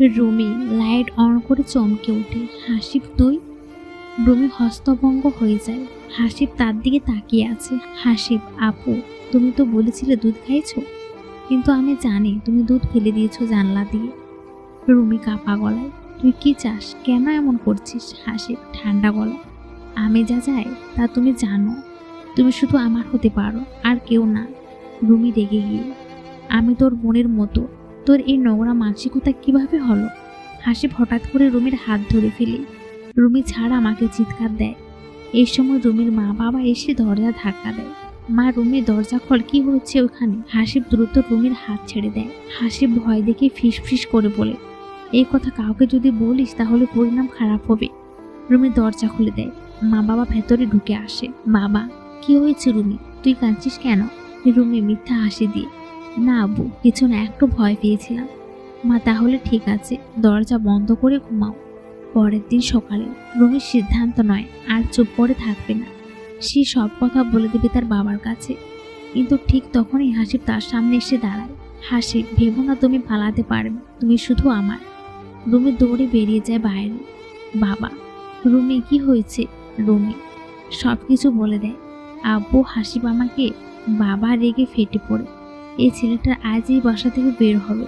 Rumi light on করে চমকে ওঠে। হাসিব তুই রুমি হস্তভঙ্গ হয়ে যায়। হাসিব তার দিকে তাকিয়ে আছে। হাসিব আপু, তুমি তো বলেছিলে দুধ খাইছো? কিন্তু আমি জানি তুমি দুধ ফেলে দিয়েছ জানলা দিয়ে। রুমি কাপা গলায়, তুই কি চাস? কেন এমন করছিস? হাসিব ঠান্ডা গলায়, আমি যা চাই তা তুমি জানো। তুমি শুধু আমার হতে পারো, আর কেউ না। রুমি রেগে গিয়ে, আমি তোর বোনের মতো তোর এই নোংরা মানসিকতা কীভাবে হলো? হাসিব হঠাৎ করে রুমির হাত ধরে ফেলি। রুমি ছাড়া আমাকে চিৎকার দেয়। এই সময় রুমির মা বাবা এসে দরজা ধাক্কা দেয়। মা রুমির দরজা খোল, কি হচ্ছে ওখানে? হাসিব দ্রুত রুমির হাত ছেড়ে দেয়। হাসিব ভয় দেখে ফিস ফিস করে বলে, এই কথা কাউকে যদি বলিস তাহলে পরিণাম খারাপ হবে। রুমি দরজা খুলে দেয়। মা বাবা ভেতরে ঢুকে আসে। বাবা, কি হয়েছে রুমি? তুই কাঁদছিস কেন? রুমি মিথ্যা হাসি দিয়ে না আব্বু, কিছু না, একটু ভয় পেয়েছিলাম। মা, তাহলে ঠিক আছে, দরজা বন্ধ করে ঘুমাও। পরের দিন সকালে, রুমির সিদ্ধান্ত নয়, আর চুপ করে থাকবে না। সে সব কথা বলে দেবে তার বাবার কাছে। কিন্তু ঠিক তখনই হাসিব তার সামনে এসে দাঁড়ায়। হাসিব ভেবো না তুমি পালাতে পারবে, তুমি শুধু আমার। রুমি দৌড়ে বেরিয়ে যায় বাইরে। বাবা, রুমি, কি হয়েছে? রুমি সব কিছু বলে দেয়। আব্বু হাসিব আমাকে বাবা রেগে ফেটে পড়ে। এই ছেলেটা আজই বাসা থেকে বের হবে।